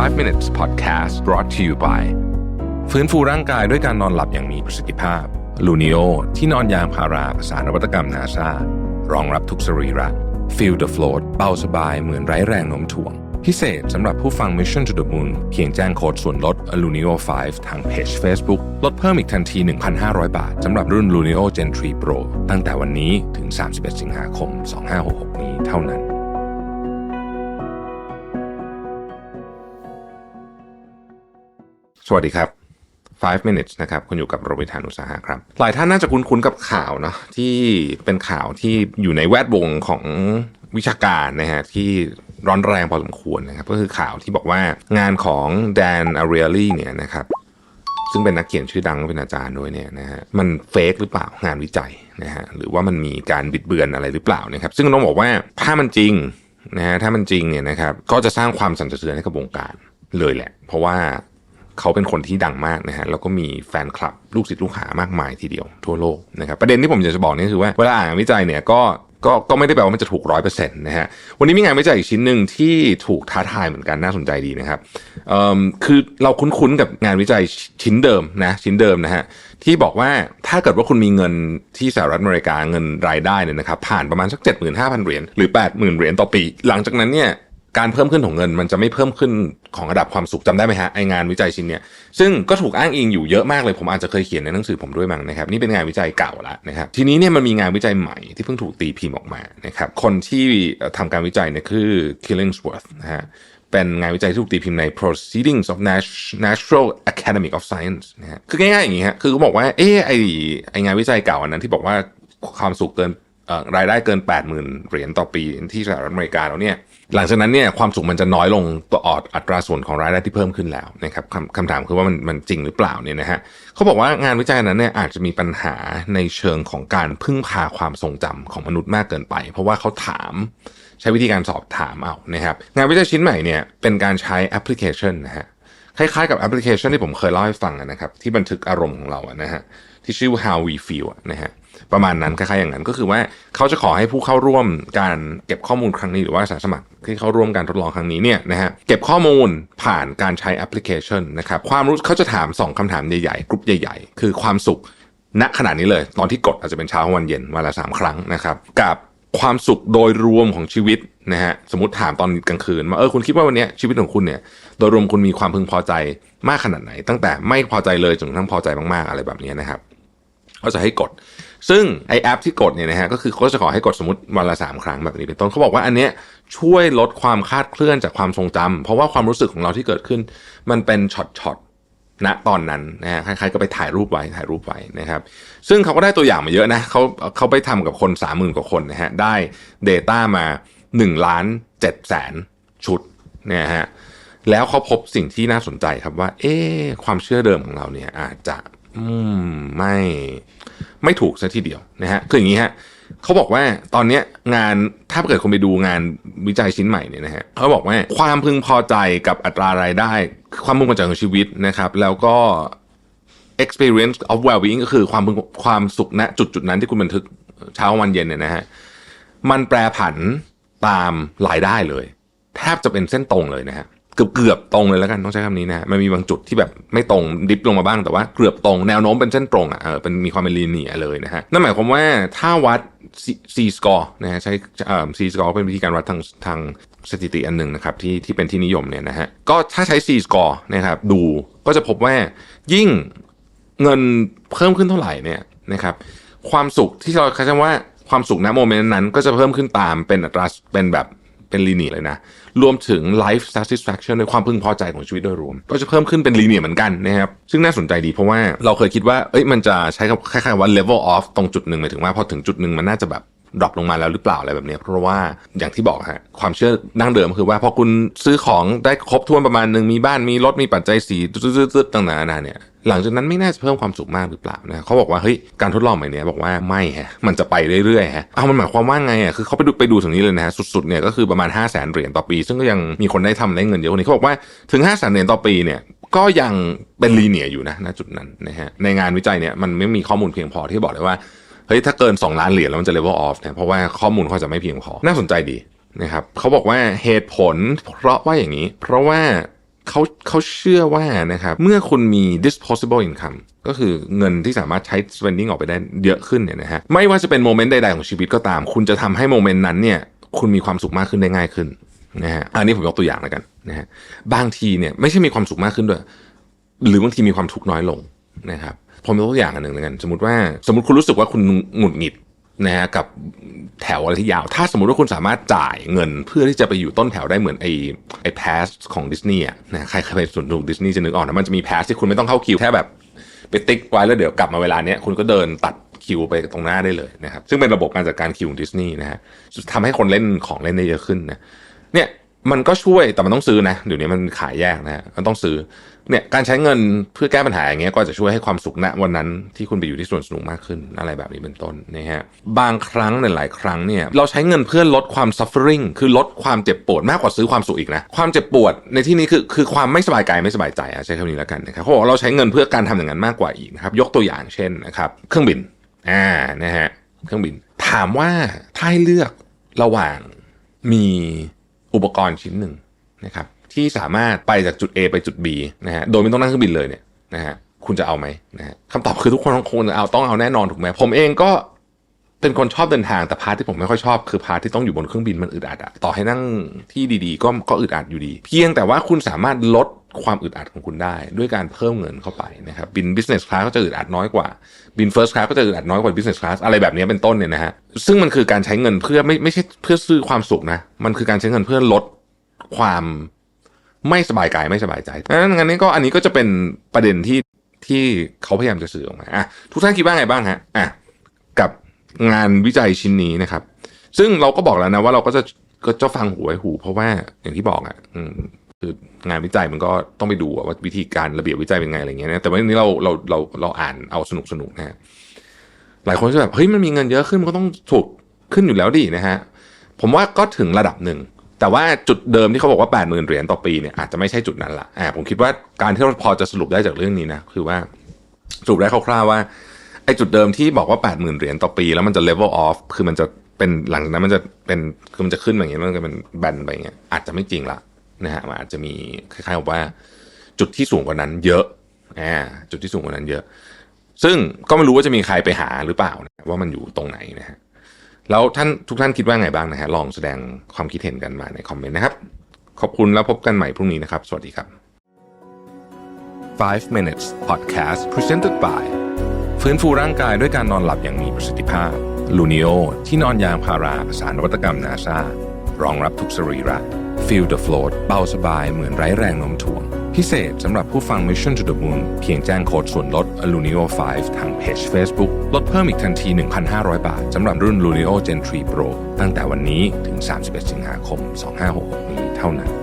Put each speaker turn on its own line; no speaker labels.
5 minutes podcast brought to you by ฟื้นฟูร่างกายด้วยการนอนหลับอย่างมีประสิทธิภาพลูนิโอที่นอนยางพาราภาษานวัตกรรมนาซารองรับทุกสรีระ Feel the float เบาสบายเหมือนไร้แรงโน้มถ่วง พิเศษสำหรับผู้ฟัง Mission to the Moon เพียงแจ้งโค้ดส่วนลด Lunio 5 ทางเพจ Facebook ลดเพิ่มอีกทันที 1,500 บาทสำหรับรุ่น Lunio Gen 3 Pro ตั้งแต่วันนี้ถึง 31 สิงหาคม 2566 นี้เท่านั้น สวัสดีครับ 5 minutes นะครับ คุณอยู่กับโรบิทานุสาหะครับ หลายท่านน่าจะคุ้นๆกับข่าวเนาะที่เป็นข่าวที่อยู่ในแวดวงของวิชาการนะฮะที่ร้อนแรงพอสมควรนะครับ ก็คือข่าวที่บอกว่างานของแดนอารีลี่เนี่ยนะครับซึ่งเป็นนักเขียนชื่อดังเป็นอาจารย์ด้วยเนี่ยนะฮะมันเฟกหรือเปล่างานวิจัยนะฮะหรือว่ามันมีการบิดเบือนอะไรหรือเปล่านะครับซึ่งต้องบอกว่าถ้ามันจริงนะฮะถ้ามันจริงเนี่ยนะครับก็จะสร้างความสั่นสะเทือนให้กับวงการเลยแหละ เพราะว่า เขาเป็นคนที่ดังมากนะฮะแล้วก็มีแฟนคลับลูกศิษย์ลูกหามากมายทีเดียวทั่วโลกนะครับประเด็นที่ผมอยากจะบอกนี่คือว่าเวลาอ่านวิจัยเนี่ยก็ก็ก็ไม่ได้แปลว่ามันจะถูกร้อยเปอร์เซ็นต์นะฮะวันนี้มีงานวิจัยอีกชิ้นหนึ่งที่ถูกท้าทายเหมือนกันน่าสนใจดีนะครับเอ่อคือเราคุ้นๆกับงานวิจัยชิ้นเดิมนะชิ้นเดิมนะฮะที่บอกว่าถ้าเกิดว่าคุณมีเงินที่สหรัฐอเมริกาเงินรายได้เนี่ยนะครับผ่านประมาณสัก 75,000 เหรียญหรือ 80,000 เหรียญต่อปี หลังจากนั้นเนี่ย การเพิ่มขึ้นของเงิน มันจะไม่เพิ่มขึ้นของระดับความสุขจำได้ไหมฮะไองานวิจัยชิ้นเนี้ยซึ่งก็ถูกอ้างอิงอยู่เยอะมากเลยผมอาจจะเคยเขียนในหนังสือผมด้วยมั้งนะครับนี่เป็นงานวิจัยเก่าแล้วนะครับทีนี้เนี่ยมันมีงานวิจัยใหม่ที่เพิ่งถูกตีพิมพ์ออกมานะครับคนที่ทำการวิจัยเนี่ยคือ Killingsworth นะฮะเป็นงานวิจัยที่ถูกตีพิมพ์ใน Proceedings of Natural Academy of Science นะฮะคือง่ายๆอย่างนี้ฮะคือเขาบอกว่าเออไอไองานวิจัยเก่าอันนั้นที่บอกว่าความสุขเกิน รายได้เกิน 80,000 เหรียญต่อปีที่สหรัฐอเมริกาแล้วเนี่ยหลังจากนั้นเนี่ยความสุขมันจะน้อยลงตัวออดอัตราส่วนของรายได้ที่เพิ่มขึ้นแล้วนะครับคำคำถามคือว่ามันมันจริงหรือเปล่าเนี่ยนะฮะเขาบอกว่างานวิจัยนั้นเนี่ยอาจจะมีปัญหาในเชิงของการพึ่งพาความทรงจำของมนุษย์มากเกินไป เพราะว่าเขาถามใช้วิธีการสอบถามเอานะครับงานวิจัยชิ้นใหม่เนี่ยเป็นการใช้แอปพลิเคชันนะฮะคล้ายๆกับแอปพลิเคชันที่ผมเคยเล่าให้ฟังนะครับที่บันทึกอารมณ์ของเราอะนะฮะที่ชื่อ how we feel นะฮะ ประมาณนั้นคล้ายๆอย่างนั้นก็คือว่าเขาจะขอให้ผู้เข้าร่วมการเก็บข้อมูลครั้งนี้หรือว่าอาสาสมัครที่เข้าร่วมการทดลองครั้งนี้เนี่ยนะฮะเก็บข้อมูลผ่านการใช้แอปพลิเคชันนะครับความรู้เขาจะถาม 2คำถามใหญ่ๆกลุ่มใหญ่ ๆ คือความสุขณขณะนี้เลย ตอนที่กดอาจจะเป็นเช้าวันเย็นวันละสามครั้งนะครับกับความสุขโดยรวมของชีวิตนะฮะสมมติถามตอนกลางคืนว่าเออคุณคิดว่าวันนี้ชีวิตของคุณเนี่ยโดยรวมคุณมีความพึงพอใจมากขนาดไหน ตั้งแต่ไม่พอใจเลยจนกระทั่งพอใจมากๆอะไรแบบนี้นะครับ เขาจะให้กด ซึ่งไอแอปที่กดเนี่ยนะฮะก็คือเขาจะขอให้กดสมมติวันละสามครั้งแบบนี้เป็นต้นเขาบอกว่าอันเนี้ยช่วยลดความคาดเคลื่อนจากความทรงจำเพราะว่าความรู้สึกของเราที่เกิดขึ้น มันเป็นช็อตๆณตอนนั้นนะฮะใครๆก็ไปถ่ายรูปไว้ถ่ายรูปไว้นะครับ ซึ่งเขาก็ได้ตัวอย่างมาเยอะนะเขาเขาไปทำกับคนสามหมื่นกว่าคนนะฮะได้ Data มา1ล้าน7แสนชุดเนี่ยฮะแล้วเขาพบสิ่งที่น่าสนใจครับว่า เอ๊ความเชื่อเดิมของเราเนี่ยอาจจะ อืมไม่ไม่ถูกซะทีเดียวนะฮะคืออย่างนี้ฮะเขาบอกว่าตอนนี้งานถ้าเกิดคุณไปดูงานวิจัยชิ้นใหม่เนี่ยนะฮะเขาบอกว่าความพึงพอใจกับอัตรารายได้ ความพึงพอใจของชีวิตนะครับ แล้วก็ experience of well-being ก็คือความความสุขณจุดจุดนั้นที่คุณบันทึกเช้าวันเย็นเนี่ยนะฮะมันแปรผันตามรายได้เลย แทบจะเป็นเส้นตรงเลยนะฮะ เกือบเกือบตรงเลยแล้วกันต้องใช้คำนี้นะมันมีบางจุดที่แบบไม่ตรงดิฟลงมาบ้างแต่ว่าเกือบตรงแนวโน้มเป็นเส้นตรงอะเออเป็นมีความเป็นลีเนียเลยนะฮะนั่นหมายความว่าถ้าวัด C score นะฮะใช้เอ่อ C score เป็นวิธีการวัดทางทางสถิติอันหนึ่งนะครับที่ที่เป็นที่นิยมเนี่ยนะฮะก็ถ้าใช้ C score นะครับดูก็จะพบว่ายิ่งเงินเพิ่มขึ้นเท่าไหร่เนี่ยนะครับความสุขที่เราคำว่าความสุขณโมเมนต์นั้นก็จะเพิ่มขึ้นตามเป็นอัตราเป็นแบบ เป็นลีเนียเลยนะ รวมถึง life satisfaction ในความพึงพอใจของชีวิตโดยรวม ก็จะเพิ่มขึ้นเป็นลีเนียเหมือนกันนะครับ ซึ่งน่าสนใจดีเพราะว่าเราเคยคิดว่าเอ้ยมันจะใช้คล้ายๆว่า level off ตรงจุดหนึ่งหมายถึงว่าพอถึงจุดหนึ่งมันน่าจะแบบดรอปลงมาแล้วหรือเปล่าอะไรแบบนี้ เพราะว่าอย่างที่บอกฮะความเชื่อดั้งเดิมคือว่าพอคุณซื้อของได้ครบถ้วนประมาณหนึ่งมีบ้านมีรถมีปัจจัยสีตืดๆต่างๆนานาเนี่ย หลังจากนั้นไม่น่าจะเพิ่มความสุขมากหรือเปล่านะเขาบอกว่าเฮ้ยการทดลองใหม่นี้บอกว่าไม่ฮะมันจะไปเรื่อยๆฮะเอามันหมายความว่าไงอะคือเขาไปดูไปดูถึงนี้เลยนะฮะสุดๆเนี่ยก็คือประมาณ 5 0 0แสนเหรียญต่อปี ซึ่งก็ยังมีคนได้ทำได้เงินเยอะกว่านี้เขาบอกว่าถึง 5 0 0แสนเหรียญต่อปีเนี่ยก็ยังเป็นลีเนียอยู่นะณจุดนั้นนะฮะในงานวิจัยเนี่ยมันไม่มีข้อมูลเพียงพอที่บอกเลยว่าเฮ้ยถ้าเกิน 2 ล้านเหรียญแล้วมันจะ level off เนี่ยเพราะว่าข้อมูลเขาจะไม่เพียงพอน่าสนใจดีนะครับเขาบอกว่าเหตุผลเพราะว่าอย่างนี้ เพราะว่า เขาเขาเชื่อว่านะครับเมื่อคุณมี disposable income ก็คือเงินที่สามารถใช้ spending ออกไปได้เยอะขึ้นเนี่ยนะฮะไม่ว่าจะเป็นโมเมนต์ใดๆของชีวิตก็ตาม คุณจะทำให้โมเมนต์นั้นเนี่ยคุณมีความสุขมากขึ้นได้ง่ายขึ้นนะฮะอันนี้ผมยกตัวอย่างแล้วกันนะฮะบางทีเนี่ยไม่ใช่มีความสุขมากขึ้นด้วยหรือบางทีมีความทุกข์น้อยลงนะครับผมยกตัวอย่างอันหนึ่งแล้วกัน สมมติว่าสมมติคุณรู้สึกว่าคุณหงุดหงิด นะฮะกับแถวอะไรที่ยาว ถ้าสมมติว่าคุณสามารถจ่ายเงิน เพื่อที่จะไปอยู่ต้นแถวได้เหมือนไอ้ไอ้พสของดิสนีย์นะใครเคยไปสวนนุกดิสนีย์จะนึกออกนะมันจะมีแพสที่คุณไม่ต้องเข้าคิวแค่แบบไปติ๊กไว้แล้วเดี๋ยวกลับมาเวลาเนี้ยคุณก็เดินตัดคิวไปตรงหน้าได้เลยนะครับซึ่งเป็นระบบการจัดการคิวของดิสนีย์นะฮะทำให้คนเล่นของเล่นได้เยอะขึ้นนะเนี่ย มันก็ช่วยแต่มันต้องซื้อนะเดี๋ยวนี้มันขายแยกนะฮะมันต้องซื้อเนี่ยการใช้เงินเพื่อแก้ปัญหาอย่างเงี้ยก็จะช่วยให้ความสุขณวันนั้นที่คุณไปอยู่ที่สวนสนุกมากขึ้นอะไรแบบนี้เป็นต้นนะฮะบางครั้งในหลายครั้งเนี่ยเราใช้เงินเพื่อลดความ suffering คือลดความเจ็บปวดมากกว่าซื้อความสุขอีกนะความเจ็บปวดในที่นี้คือคือความไม่สบายกายไม่สบายใจอะใช้คำนี้แล้วกันนะครับเขาบอกเราใช้เงินเพื่อการทำอย่างนั้นมากกว่าอีกนะครับยกตัวอย่างเช่นนะครับเครื่องบินอ่านะฮะเครื่องบิน ถามว่าถ้าให้เลือกระหว่างมี อุปกรณ์ชิ้นหนึ่งนะครับที่สามารถไปจากจุด A ไปจุด B นะฮะโดยไม่ต้องนั่งเครื่องบินเลยเนี่ยนะฮะคุณจะเอาไหมนะฮะคำตอบคือทุกคนคงจะเอาต้องเอาแน่นอนถูกไหมผมเองก็ เป็นคนชอบเดินทางแต่พาร์ทที่ผมไม่ค่อยชอบคือพาร์ทที่ต้องอยู่บนเครื่องบินมันอึดอัดอะต่อให้นั่งที่ดีๆ ก็ก็อึดอัดอยู่ดี เพียงแต่ว่าคุณสามารถลดความอึดอัดของคุณได้ ด้วยการเพิ่มเงินเข้าไปนะครับบิน business class ก็จะอึดอัดน้อยกว่าบิน first class ก็จะอึดอัดน้อยกว่า business class อะไรแบบนี้เป็นต้นเนี่ยนะฮะซึ่งมันคือการใช้เงินเพื่อไม่ไม่ใช่เพื่อซื้อความสุขนะมันคือการใช้เงินเพื่อลดความไม่สบายกายไม่สบายใจดังนั้นงั้นนี้ก็อันนี้ก็จะเป็นประเด็นที่ที่เขาพยายามจะสื่อออกมาอะทุกท่านคิดว่าไงบ้างฮะอะกับ งานวิจัยชิ้นนี้นะครับ ซึ่งเราก็บอกแล้วนะว่าเราก็จะก็จะฟังหูไว้หู เพราะว่าอย่างที่บอกอะคืองานวิจัยมันก็ต้องไปดูว่าวิธีการระเบียบวิจัยเป็นไงอะไรเงี้ยนะแต่ว่าอันนี้เราเราเราเราอ่านเอาสนุกสนุกนะฮะหลายคนจะแบบเฮ้ยมันมีเงินเยอะขึ้นมันก็ต้องถูกขึ้นอยู่แล้วดินะฮะผมว่าก็ถึงระดับหนึ่งแต่ว่าจุดเดิมที่เขาบอกว่า 8 0,000 เหรียญต่อปีเนี่ยอาจจะไม่ใช่จุดนั้นละอ่าผมคิดว่าการที่เราพอจะสรุปได้จากเรื่องนี้นะคือว่าสรุปได้คร่าวๆว่า ไอ้จุดเดิมที่บอกว่า 8 0,000 เหรียญต่อปี แล้วมันจะ level off คือมันจะเป็นหลังนั้นมันจะเป็นคือมันจะขึ้นมาอย่างเงี้มันจะเป็นแบนไปอย่างเงี้ยอาจจะไม่จริงละนะฮะมันอาจจะมีคล้ายๆกับว่า จุดที่สูงกว่านั้นเยอะอ่าจุดที่สูงกว่านั้นเยอะ ซึ่งก็ไม่รู้ว่าจะมีใครไปหาหรือเปล่านะว่ามันอยู่ตรงไหนนะฮะแล้วท่านทุกท่านคิดว่าไงบ้างนะฮะลองแสดงความคิดเห็นกันมาในคอมเมนต์นะครับ ขอบคุณแล้วพบกันใหม่พรุ่งนี้นะครับ สวัสดีครับ 5 minutes podcast presented by ฟื้นฟูร่างกายด้วยการนอนหลับอย่างมีประสิทธิภาพลูนิโอที่นอนยางพาราผสานนวัตกรรมนาซารองรับทุกสรีระ Feel the float เบาสบายเหมือนไร้แรงโน้มถ่วง พิเศษสำหรับผู้ฟัง Mission to the Moon เพียงแจ้งโค้ดส่วนลด Lunio 5 ทางเพจ Facebook ลดเพิ่มอีกทันที 1,500 บาท สำหรับรุ่น Lunio Gen 3 Pro ตั้งแต่วันนี้ถึง 31 สิงหาคม 2566 นี้เท่านั้น